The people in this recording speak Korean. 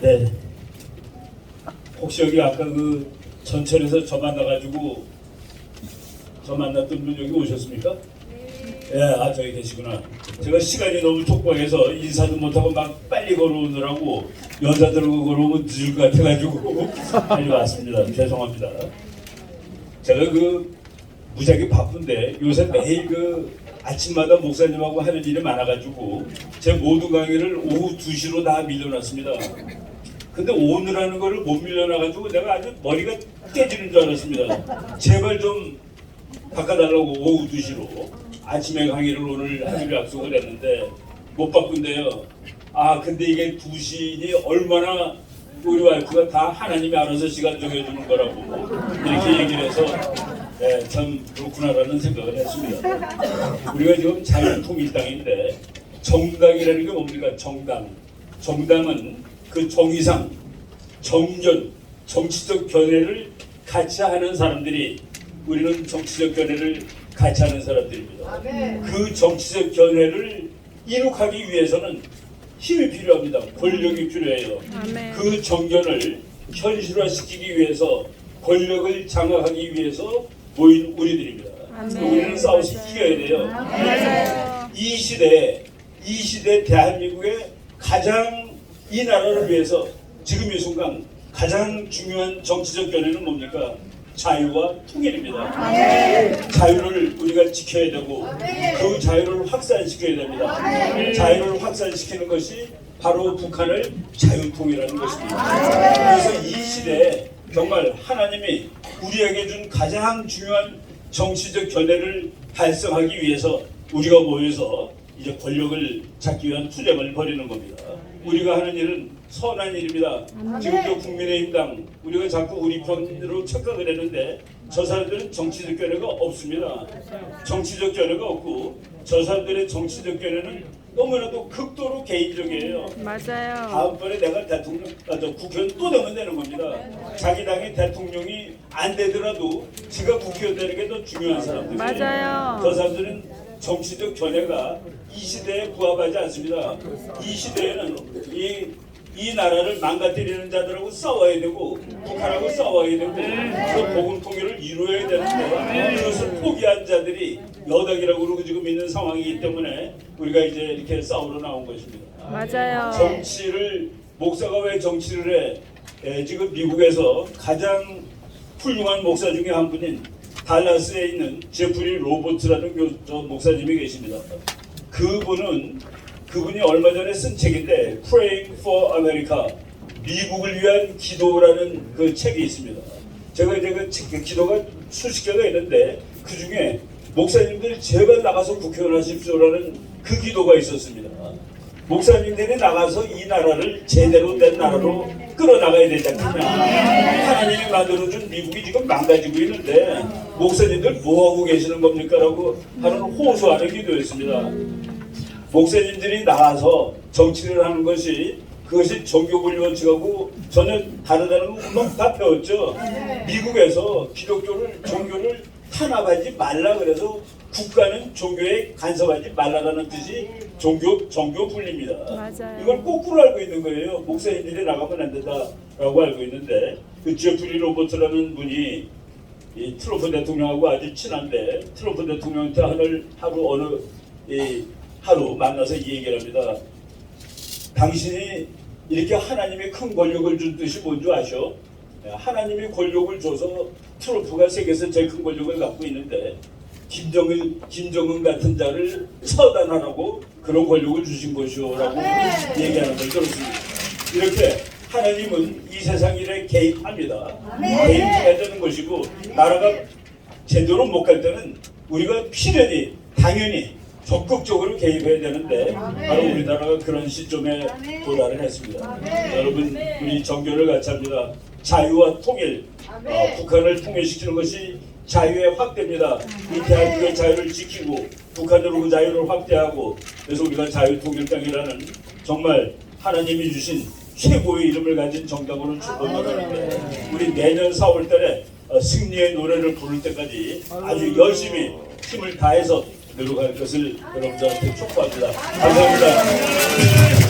네. 혹시 여기 아까 그 전철에서 저 만나가지고 저 만났던 분 여기 오셨습니까? 예, 아 저기 계시구나. 제가 시간이 너무 촉박해서 인사도 못하고 막 빨리 걸어오느라고 여자들하고 걸어오면 늦을 것 같아가지고 빨리 왔습니다. 죄송합니다. 제가 그 무지하게 바쁜데 요새 매일 그 아침마다 목사님하고 하는 일이 많아가지고 제 모든 강의를 오후 2시로 다 밀려놨습니다. 근데 오늘 하는 거를 못 밀려나가지고 내가 아주 머리가 깨지는 줄 알았습니다. 제발 좀 바꿔달라고 오후 2시로 아침에 강의를 오늘 하기로 약속을 했는데 못 바꾼대요. 아 근데 이게 2시니 얼마나 우리 와이프가 다 하나님이 알아서 시간 정해주는 거라고 이렇게 얘기를 해서 네, 참 그렇구나라는 생각을 했습니다. 우리가 지금 자유통일당인데 정당이라는 게 뭡니까? 정당. 정당은 그 정의상 정견, 정치적 견해를 같이 하는 사람들이 우리는 정치적 견해를 같이 하는 사람들입니다. 그 정치적 견해를 이룩하기 위해서는 힘이 필요합니다. 권력이 필요해요. 아멘. 그 정견을 현실화시키기 위해서 권력을 장악하기 위해서 모인 우리들입니다. 아멘. 우리는 싸워서 이겨야 돼요. 맞아요. 이 시대에 이 시대 대한민국의 가장 이 나라를 위해서 지금 이 순간 가장 중요한 정치적 견해는 뭡니까? 자유와 통일입니다. 자유를 우리가 지켜야 되고 그 자유를 확산시켜야 됩니다. 자유를 확산시키는 것이 바로 북한을 자유통일하는 것입니다. 그래서 이 시대에 정말 하나님이 우리에게 준 가장 중요한 정치적 견해를 달성하기 위해서 우리가 모여서 이제 권력을 잡기 위한 투쟁을 벌이는 겁니다. 우리가 하는 일은 선한 일입니다. 지금도 국민의힘당 우리가 자꾸 우리 편으로 착각을 했는데 저 사람들은 정치적 견해가 없습니다. 정치적 견해가 없고 저 사람들의 정치적 견해는 너무나도 극도로 개인적이에요. 맞아요. 다음번에 내가 대통령, 아, 저 국회의원 또 되면 되는 겁니다. 자기 당의 대통령이 안 되더라도 지가 국회의원 되는 게 더 중요한 사람들이에요. 맞아요. 저 사람들은 정치적 견해가 이 시대에 부합하지 않습니다. 이 시대에는 이, 이 나라를 망가뜨리는 자들하고 싸워야 되고 북한하고 싸워야 되고 그 복음 통일을 이루어야 되는데 이것을 포기한 자들이 여당이라고 그러고 지금 있는 상황이기 때문에 우리가 이제 이렇게 싸우러 나온 것입니다. 맞아요. 정치를 목사가 왜 정치를 해? 에, 지금 미국에서 가장 훌륭한 목사 중에 한 분인 달라스에 있는 제프리 로버트라는 교, 저 목사님이 계십니다. 그분은 그분이 얼마 전에 쓴 책인데 Praying for America 미국을 위한 기도라는 그 책이 있습니다. 제가 이제 그, 책- 그 기도가 수십 개가 있는데 그 중에 목사님들 제발 나가서 국회의원 하십시오라는 그 기도가 있었습니다. 목사님들이 나가서 이 나라를 제대로 된 나라로 끌어나가야 되지 않겠냐. 하나님이 만들어준 미국이 지금 망가지고 있는데 목사님들 뭐하고 계시는 겁니까? 라고 하는 호소하는 기도였습니다. 목사님들이 나가서 정치를 하는 것이 그것이 종교분리 원칙하고 전혀 다르다는 거 금방 다 배웠죠. 미국에서 기독교를 종교를 탄압하지 말라 그래서 국가는 종교에 간섭하지 말라라는 뜻이 종교 종교 분리입니다. 맞아요. 이걸 거꾸로 알고 있는 거예요. 목사님들이 나가면 안 된다라고 알고 있는데 그 제프리 로버트라는 분이 이 트럼프 대통령하고 아주 친한데 트럼프 대통령한테 하늘 하루 어느 이 하루 만나서 이 얘기를 합니다. 당신이 이렇게 하나님이 큰 권력을 준 뜻이 뭔지 아셔? 예, 하나님이 권력을 줘서 트럼프가 세계에서 제일 큰 권력을 갖고 있는데 김정일, 김정은 같은 자를 처단하라고 그런 권력을 주신 것이오라고 얘기하는 걸 들었습니다. 이렇게 하나님은 이 세상 일에 개입합니다. 개입해야 되는 것이고 나라가 제대로 못 갈 때는 우리가 필연히 당연히 적극적으로 개입해야 되는데 바로 우리나라가 그런 시점에 도달을 했습니다. 여러분 우리 정교를 같이 합니다. 자유와 통일, 어, 북한을 통일시키는 것이 자유의 확대입니다. 이 대한민국의 자유를 지키고 북한으로 그 자유를 확대하고 그래서 우리가 자유통일당이라는 정말 하나님이 주신 최고의 이름을 가진 정당으로 출범하는데 우리 내년 4월 달에 어, 승리의 노래를 부를 때까지 아주 열심히 힘을 다해서 노력할 것을 여러분들한테 촉구합니다. 감사합니다.